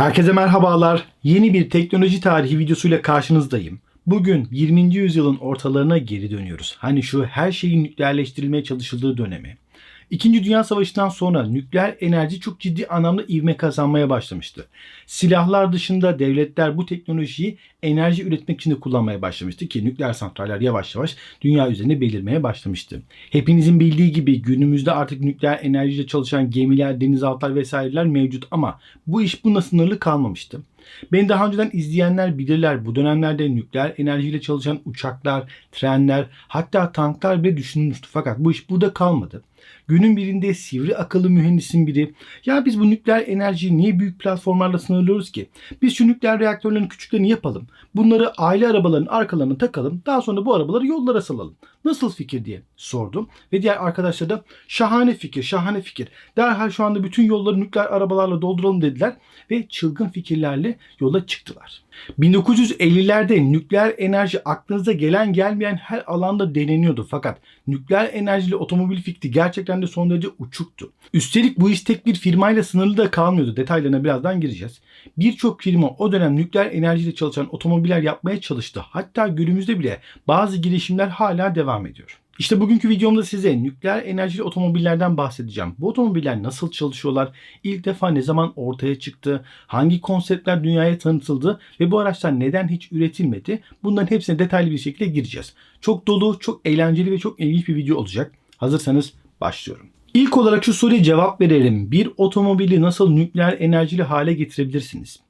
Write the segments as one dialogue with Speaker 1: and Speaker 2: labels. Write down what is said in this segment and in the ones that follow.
Speaker 1: Herkese merhabalar. Yeni bir teknoloji tarihi videosuyla karşınızdayım. Bugün 20. yüzyılın ortalarına geri dönüyoruz. Hani şu her şeyin nükleerleştirilmeye çalışıldığı dönemi. İkinci Dünya Savaşı'ndan sonra nükleer enerji çok ciddi anlamda ivme kazanmaya başlamıştı. Silahlar dışında devletler bu teknolojiyi enerji üretmek için de kullanmaya başlamıştı ki nükleer santraller yavaş yavaş dünya üzerinde belirmeye başlamıştı. Hepinizin bildiği gibi günümüzde artık nükleer enerjiyle çalışan gemiler, denizaltılar vesaireler mevcut ama bu iş bununla sınırlı kalmamıştı. Beni daha önceden izleyenler bilirler bu dönemlerde nükleer enerjiyle çalışan uçaklar, trenler hatta tanklar bile düşünülmüştü. Fakat bu iş burada kalmadı. Günün birinde sivri akıllı mühendisin biri ya biz bu nükleer enerjiyi niye büyük platformlarla sınırlıyoruz ki? Biz şu nükleer reaktörlerin küçüklerini yapalım. Bunları aile arabalarının arkalarına takalım. Daha sonra bu arabaları yollara salalım. Nasıl fikir diye sordum. Ve diğer arkadaşlar da şahane fikir, şahane fikir. Derhal şu anda bütün yolları nükleer arabalarla dolduralım dediler. Ve çılgın fikirlerle yola çıktılar. 1950'lerde nükleer enerji aklınıza gelen gelmeyen her alanda deneniyordu. Fakat nükleer enerjili otomobil fikri gerçekten de son derece uçuktu. Üstelik bu iş tek bir firmayla sınırlı da kalmıyordu. Detaylarına birazdan gireceğiz. Birçok firma o dönem nükleer enerjiyle çalışan otomobiller yapmaya çalıştı. Hatta günümüzde bile bazı girişimler hala devam ediyor. İşte bugünkü videomda size nükleer enerjili otomobillerden bahsedeceğim. Bu otomobiller nasıl çalışıyorlar? İlk defa ne zaman ortaya çıktı? Hangi konseptler dünyaya tanıtıldı? Ve bu araçlar neden hiç üretilmedi? Bunların hepsine detaylı bir şekilde gireceğiz. Çok dolu, çok eğlenceli ve çok ilginç bir video olacak. Hazırsanız başlıyorum. İlk olarak şu soruya cevap verelim. Bir otomobili nasıl nükleer enerjili hale getirebilirsiniz?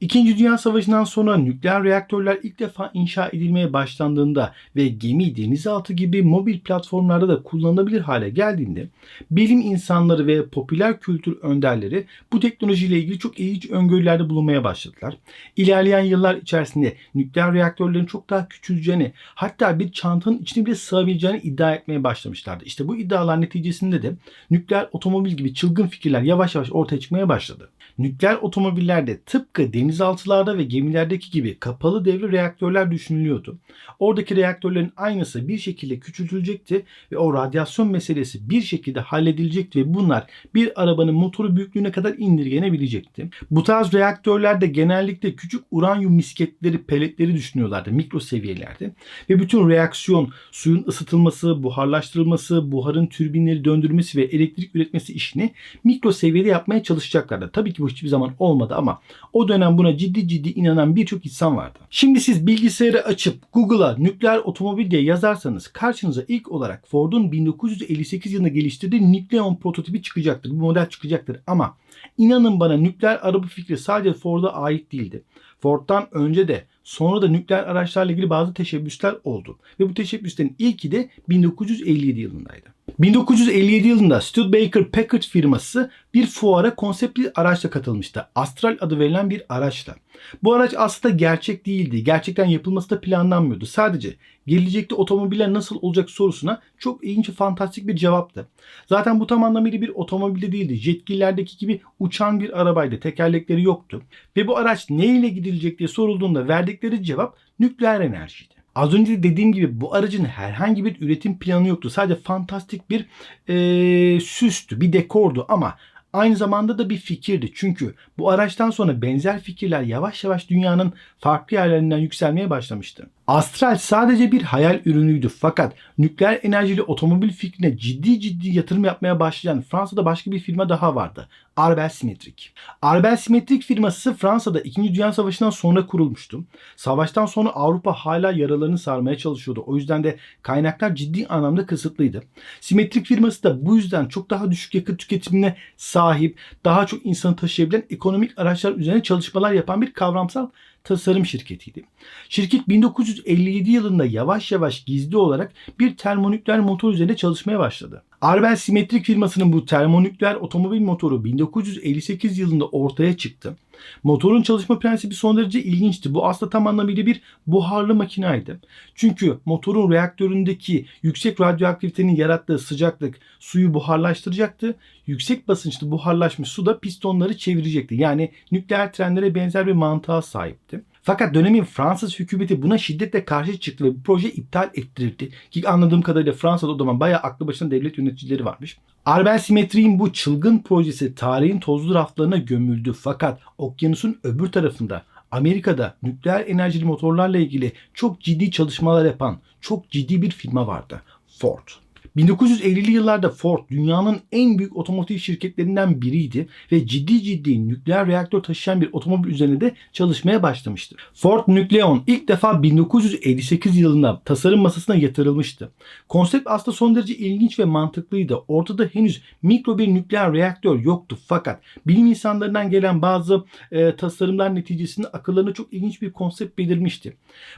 Speaker 1: İkinci Dünya Savaşı'ndan sonra nükleer reaktörler ilk defa inşa edilmeye başlandığında ve gemi, denizaltı gibi mobil platformlarda da kullanılabilir hale geldiğinde bilim insanları ve popüler kültür önderleri bu teknolojiyle ilgili çok ilginç öngörülerde bulunmaya başladılar. İlerleyen yıllar içerisinde nükleer reaktörlerin çok daha küçüleceğini hatta bir çantanın içine bile sığabileceğini iddia etmeye başlamışlardı. İşte bu iddialar neticesinde de nükleer otomobil gibi çılgın fikirler yavaş yavaş ortaya çıkmaya başladı. Nükleer otomobillerde tıpkı denizaltılarda ve gemilerdeki gibi kapalı devre reaktörler düşünülüyordu. Oradaki reaktörlerin aynısı bir şekilde küçültülecekti ve o radyasyon meselesi bir şekilde halledilecekti ve bunlar bir arabanın motoru büyüklüğüne kadar indirgenebilecekti. Bu tarz reaktörlerde genellikle küçük uranyum misketleri, peletleri düşünüyorlardı mikro seviyelerde ve bütün reaksiyon, suyun ısıtılması, buharlaştırılması, buharın türbinleri döndürmesi ve elektrik üretmesi işini mikro seviyede yapmaya çalışacaklardı. Tabii ki bu hiçbir zaman olmadı ama o dönem buna ciddi ciddi inanan birçok insan vardı. Şimdi siz bilgisayarı açıp Google'a nükleer otomobil diye yazarsanız karşınıza ilk olarak Ford'un 1958 yılında geliştirdiği Nükleon prototipi çıkacaktır. Bu model çıkacaktır ama inanın bana nükleer araba fikri sadece Ford'a ait değildi. Ford'dan önce de sonra da nükleer araçlarla ilgili bazı teşebbüsler oldu. Ve bu teşebbüslerin ilki de 1957 yılındaydı. 1957 yılında Studebaker Packard firması bir fuara konsept bir araçla katılmıştı. Astral adı verilen bir araçla. Bu araç aslında gerçek değildi. Gerçekten yapılması da planlanmıyordu. Sadece gelecekte otomobiller nasıl olacak sorusuna çok ilginç fantastik bir cevaptı. Zaten bu tam anlamıyla bir otomobilde değildi. Jetgilerdeki gibi uçan bir arabaydı. Tekerlekleri yoktu. Ve bu araç neyle gidilecek diye sorulduğunda verdikleri cevap nükleer enerjiydi. Az önce de dediğim gibi bu aracın herhangi bir üretim planı yoktu. Sadece fantastik bir ee, süstü, bir dekordu ama aynı zamanda da bir fikirdi. Çünkü bu araçtan sonra benzer fikirler yavaş yavaş dünyanın farklı yerlerinden yükselmeye başlamıştı. Astral sadece bir hayal ürünüydü fakat nükleer enerjili otomobil fikrine ciddi ciddi yatırım yapmaya başlayan Fransa'da başka bir firma daha vardı. Arbel Symmetric. Arbel Symmetric firması Fransa'da 2. Dünya Savaşı'ndan sonra kurulmuştu. Savaştan sonra Avrupa hala yaralarını sarmaya çalışıyordu. O yüzden de kaynaklar ciddi anlamda kısıtlıydı. Symmetric firması da bu yüzden çok daha düşük yakıt tüketimine sahip, daha çok insanı taşıyabilen ekonomik araçlar üzerine çalışmalar yapan bir kavramsal tasarım şirketiydi. Şirket 1957 yılında yavaş yavaş gizli olarak bir termonükleer motor üzerinde çalışmaya başladı. Arbel Simetrik firmasının bu termonükleer otomobil motoru 1958 yılında ortaya çıktı. Motorun çalışma prensibi son derece ilginçti. Bu aslında tam anlamıyla bir buharlı makinaydı. Çünkü motorun reaktöründeki yüksek radyoaktivitenin yarattığı sıcaklık suyu buharlaştıracaktı. Yüksek basınçlı buharlaşmış su da pistonları çevirecekti. Yani nükleer trenlere benzer bir mantığa sahipti. Fakat dönemin Fransız hükümeti buna şiddetle karşı çıktı ve bu proje iptal ettirildi. Ki anladığım kadarıyla Fransa'da o zaman bayağı aklı başında devlet yöneticileri varmış. Arbel Simetri'nin bu çılgın projesi tarihin tozlu raflarına gömüldü fakat okyanusun öbür tarafında Amerika'da nükleer enerjili motorlarla ilgili çok ciddi çalışmalar yapan çok ciddi bir firma vardı. Ford. 1950'li yıllarda Ford dünyanın en büyük otomotiv şirketlerinden biriydi ve ciddi ciddi nükleer reaktör taşıyan bir otomobil üzerine de çalışmaya başlamıştı. Ford Nucleon ilk defa 1958 yılında tasarım masasına yatırılmıştı. Konsept aslında son derece ilginç ve mantıklıydı. Ortada henüz mikro bir nükleer reaktör yoktu fakat bilim insanlarından gelen bazı e, tasarımlar neticesinde akıllarına çok ilginç bir konsept belirmişti.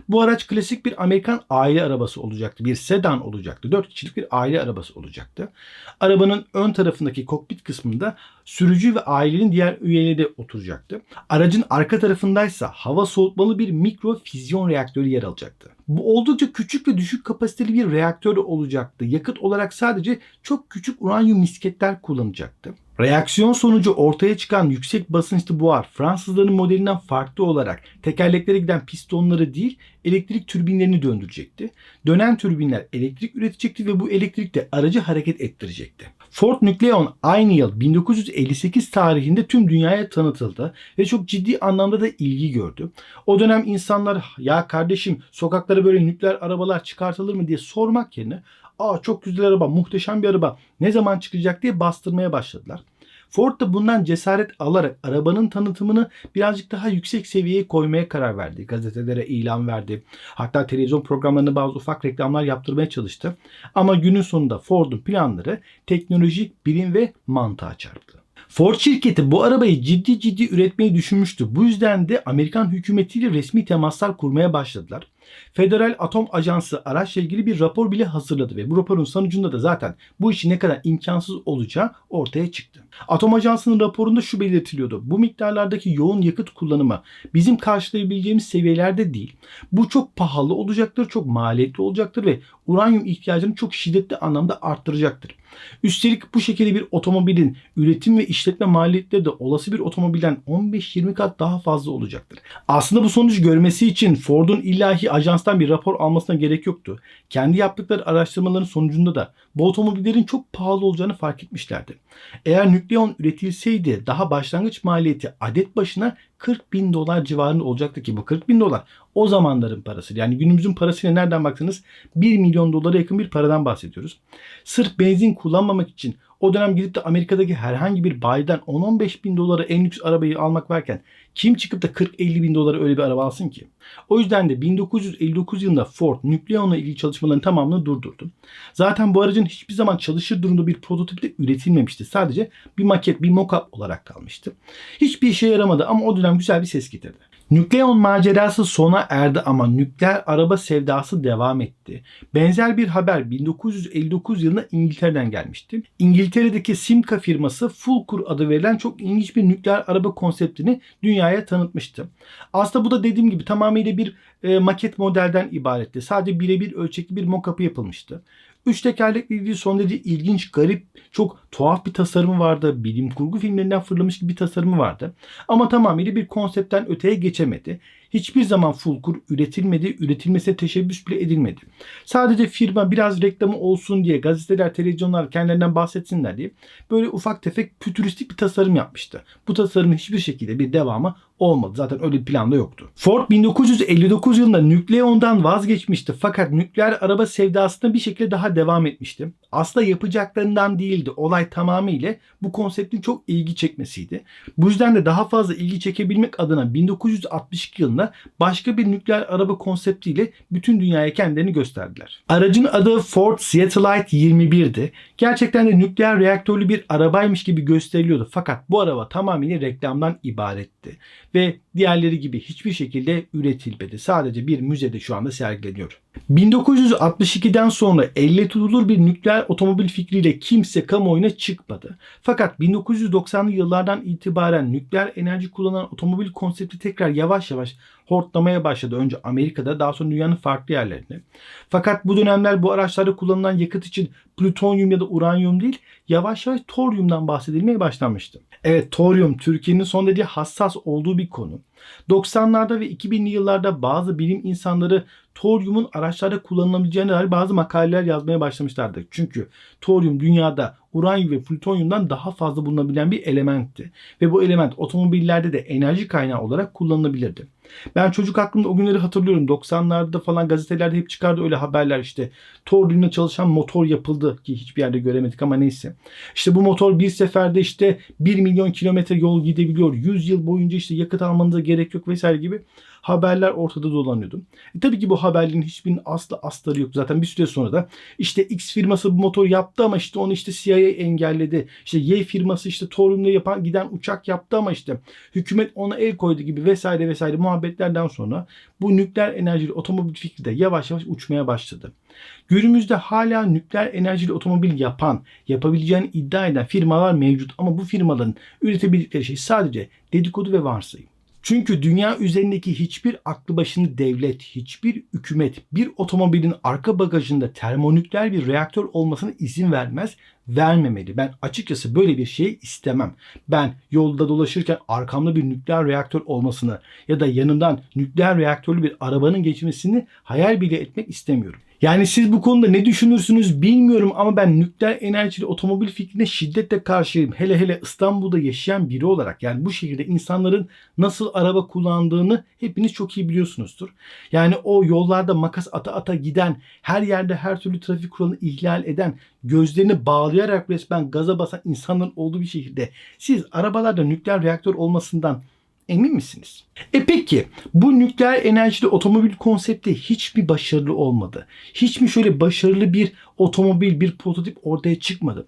Speaker 1: Bu araç klasik bir Amerikan aile arabası olacaktı. Bir sedan olacaktı. 4 kişilik bir aile arabası olacaktı. Arabanın ön tarafındaki kokpit kısmında sürücü ve ailenin diğer üyeleri de oturacaktı. Aracın arka tarafındaysa hava soğutmalı bir mikro füzyon reaktörü yer alacaktı. Bu oldukça küçük ve düşük kapasiteli bir reaktör olacaktı. Yakıt olarak sadece çok küçük uranyum misketler kullanacaktı. Reaksiyon sonucu ortaya çıkan yüksek basınçlı buhar Fransızların modelinden farklı olarak tekerleklere giden pistonları değil elektrik türbinlerini döndürecekti. Dönen türbinler elektrik üretecekti ve bu elektrik de aracı hareket ettirecekti. Ford Nucleon aynı yıl 1958 tarihinde tüm dünyaya tanıtıldı ve çok ciddi anlamda da ilgi gördü. O dönem insanlar ya kardeşim sokaklara böyle nükleer arabalar çıkartılır mı diye sormak yerine aa çok güzel araba, muhteşem bir araba ne zaman çıkacak diye bastırmaya başladılar. Ford da bundan cesaret alarak arabanın tanıtımını birazcık daha yüksek seviyeye koymaya karar verdi. Gazetelere ilan verdi. Hatta televizyon programlarına bazı ufak reklamlar yaptırmaya çalıştı. Ama günün sonunda Ford'un planları teknoloji, bilim ve mantığa çarptı. Ford şirketi bu arabayı ciddi ciddi üretmeyi düşünmüştü. Bu yüzden de Amerikan hükümetiyle resmi temaslar kurmaya başladılar. Federal Atom Ajansı araçla ilgili bir rapor bile hazırladı ve bu raporun sonucunda da zaten bu işin ne kadar imkansız olacağı ortaya çıktı. Atom Ajansı'nın raporunda şu belirtiliyordu. Bu miktarlardaki yoğun yakıt kullanımı bizim karşılayabileceğimiz seviyelerde değil. Bu çok pahalı olacaktır, çok maliyetli olacaktır ve uranyum ihtiyacını çok şiddetli anlamda arttıracaktır. Üstelik bu şekilde bir otomobilin üretim ve işletme maliyetleri de olası bir otomobilden 15-20 kat daha fazla olacaktır. Aslında bu sonucu görmesi için Ford'un illahi ajanstan bir rapor almasına gerek yoktu. Kendi yaptıkları araştırmaların sonucunda da bu otomobillerin çok pahalı olacağını fark etmişlerdi. Eğer Nükleon üretilseydi daha başlangıç maliyeti adet başına 40 bin dolar civarında olacaktı ki bu 40 bin dolar o zamanların parası. Yani günümüzün parasıyla nereden baksanız 1 milyon dolara yakın bir paradan bahsediyoruz. Sırf benzin kullanmamak için o dönem gidip de Amerika'daki herhangi bir bayiden 10-15 bin dolara en lüks arabayı almak varken kim çıkıp da 40-50 bin dolara öyle bir araba alsın ki? O yüzden de 1959 yılında Ford Nucleon'la ilgili çalışmaların tamamını durdurdu. Zaten bu aracın hiçbir zaman çalışır durumda bir prototipi de üretilmemişti. Sadece bir maket, bir mock-up olarak kalmıştı. Hiçbir işe yaramadı ama o dönem güzel bir ses getirdi. Nükleon macerası sona erdi ama nükleer araba sevdası devam etti. Benzer bir haber 1959 yılında İngiltere'den gelmişti. İngiltere'deki Simca firması Fulcur adı verilen çok ilginç bir nükleer araba konseptini dünyaya tanıtmıştı. Aslında bu da dediğim gibi tamamıyla bir e, maket modelden ibaretti. Sadece birebir ölçekli bir mock-up'ı yapılmıştı. Üç tekerlekli ilgili son derece ilginç, garip, çok tuhaf bir tasarımı vardı. Bilim kurgu filmlerinden fırlamış gibi bir tasarımı vardı. Ama tamamıyla bir konseptten öteye geçemedi. Hiçbir zaman Fulkur üretilmedi, üretilmesine teşebbüs bile edilmedi. Sadece firma biraz reklamı olsun diye gazeteler, televizyonlar kendilerinden bahsetsinler diye böyle ufak tefek fütüristik bir tasarım yapmıştı. Bu tasarımın hiçbir şekilde bir devamı olmadı. Zaten öyle bir plan da yoktu. Ford 1959 yılında Nükleon'dan vazgeçmişti fakat nükleer araba sevdasına bir şekilde daha devam etmişti. Aslında yapacaklarından değildi. Olay tamamıyla bu konseptin çok ilgi çekmesiydi. Bu yüzden de daha fazla ilgi çekebilmek adına 1962 yılında başka bir nükleer araba konseptiyle bütün dünyaya kendilerini gösterdiler. Aracın adı Ford Seattlite 21'di. Gerçekten de nükleer reaktörlü bir arabaymış gibi gösteriliyordu. Fakat bu araba tamamıyla reklamdan ibaretti. Ve diğerleri gibi hiçbir şekilde üretilmedi. Sadece bir müzede şu anda sergileniyor. 1962'den sonra elle tutulur bir nükleer otomobil fikriyle kimse kamuoyuna çıkmadı. Fakat 1990'lı yıllardan itibaren nükleer enerji kullanan otomobil konsepti tekrar yavaş yavaş hortlamaya başladı. Önce Amerika'da daha sonra dünyanın farklı yerlerinde. Fakat bu dönemler bu araçlarda kullanılan yakıt için plütonyum ya da uranyum değil yavaş yavaş toryumdan bahsedilmeye başlanmıştı. Evet toryum Türkiye'nin son derece hassas olduğu bir konu. 90'larda ve 2000'li yıllarda bazı bilim insanları toryumun araçlarda kullanılabileceğine dair bazı makaleler yazmaya başlamışlardı. Çünkü toryum dünyada uranyum ve plütonyumdan daha fazla bulunabilen bir elementti. Ve bu element otomobillerde de enerji kaynağı olarak kullanılabilirdi. Ben çocuk aklımda o günleri hatırlıyorum. 90'larda falan gazetelerde hep çıkardı öyle haberler işte. Toryumla çalışan motor yapıldı ki hiçbir yerde göremedik ama neyse. İşte bu motor bir seferde işte 1 milyon kilometre yol gidebiliyor. 100 yıl boyunca işte yakıt almanıza gerek yok vesaire gibi haberler ortada dolanıyordu. E tabii ki bu haberlerin hiçbirinin aslı astarı yok. Zaten bir süre sonra da işte X firması bu motor yaptı ama işte onu işte CIA engelledi. İşte Y firması işte toryumla yapan giden uçak yaptı ama işte hükümet ona el koydu gibi vesaire vesaire muhabbetlerden sonra bu nükleer enerjili otomobil fikri de yavaş yavaş uçmaya başladı. Günümüzde hala nükleer enerjili otomobil yapan, yapabileceğini iddia eden firmalar mevcut ama bu firmaların üretebildikleri şey sadece dedikodu ve varsayım. Çünkü dünya üzerindeki hiçbir aklı başında devlet, hiçbir hükümet bir otomobilin arka bagajında termonükleer bir reaktör olmasına izin vermez, vermemeli. Ben açıkçası böyle bir şey istemem. Ben yolda dolaşırken arkamda bir nükleer reaktör olmasını ya da yanımdan nükleer reaktörlü bir arabanın geçmesini hayal bile etmek istemiyorum. Yani siz bu konuda ne düşünürsünüz bilmiyorum ama ben nükleer enerjili otomobil fikrine şiddetle karşıyım. Hele hele İstanbul'da yaşayan biri olarak yani bu şehirde insanların nasıl araba kullandığını hepiniz çok iyi biliyorsunuzdur. Yani o yollarda makas ata ata giden, her yerde her türlü trafik kuralını ihlal eden, gözlerini bağlayarak resmen gaza basan insanların olduğu bir şehirde siz arabalarda nükleer reaktör olmasından Emin misiniz? E peki bu nükleer enerjili otomobil konsepti hiç mi başarılı olmadı? Hiç mi şöyle başarılı bir otomobil, bir prototip ortaya çıkmadı?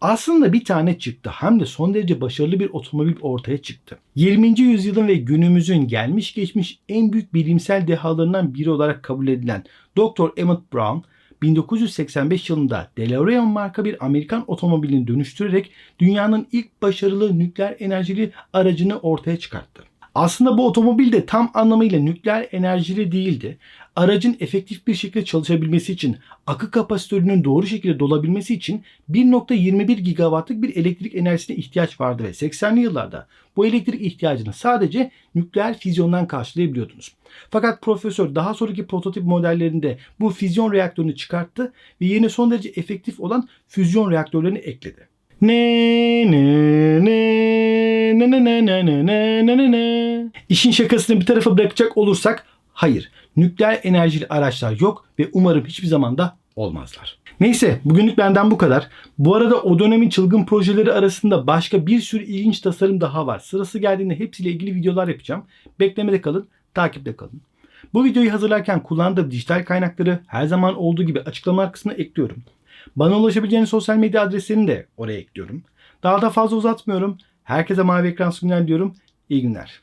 Speaker 1: Aslında bir tane çıktı. Hem de son derece başarılı bir otomobil ortaya çıktı. 20. yüzyılın ve günümüzün gelmiş geçmiş en büyük bilimsel dehalarından biri olarak kabul edilen Dr. Emmett Brown 1985 yılında DeLorean marka bir Amerikan otomobilini dönüştürerek dünyanın ilk başarılı nükleer enerjili aracını ortaya çıkarttı. Aslında bu otomobil de tam anlamıyla nükleer enerjili değildi. Aracın efektif bir şekilde çalışabilmesi için, akı kapasitörünün doğru şekilde dolabilmesi için 1.21 gigawattlık bir elektrik enerjisine ihtiyaç vardı ve 80'li yıllarda bu elektrik ihtiyacını sadece nükleer füzyondan karşılayabiliyordunuz. Fakat profesör daha sonraki prototip modellerinde bu füzyon reaktörünü çıkarttı ve yeni son derece efektif olan füzyon reaktörlerini ekledi. Ne ne ne ne ne ne ne ne ne ne ne. İşin şakasını bir tarafa bırakacak olursak hayır. Nükleer enerjili araçlar yok ve umarım hiçbir zaman da olmazlar. Neyse bugünlük benden bu kadar. Bu arada o dönemin çılgın projeleri arasında başka bir sürü ilginç tasarım daha var. Sırası geldiğinde hepsiyle ilgili videolar yapacağım. Beklemede kalın, takipte kalın. Bu videoyu hazırlarken kullandığım dijital kaynakları her zaman olduğu gibi açıklamalar kısmına ekliyorum. Bana ulaşabileceğiniz sosyal medya adreslerini de oraya ekliyorum. Daha da fazla uzatmıyorum. Herkese mavi ekran sunumlar diyorum. İyi günler.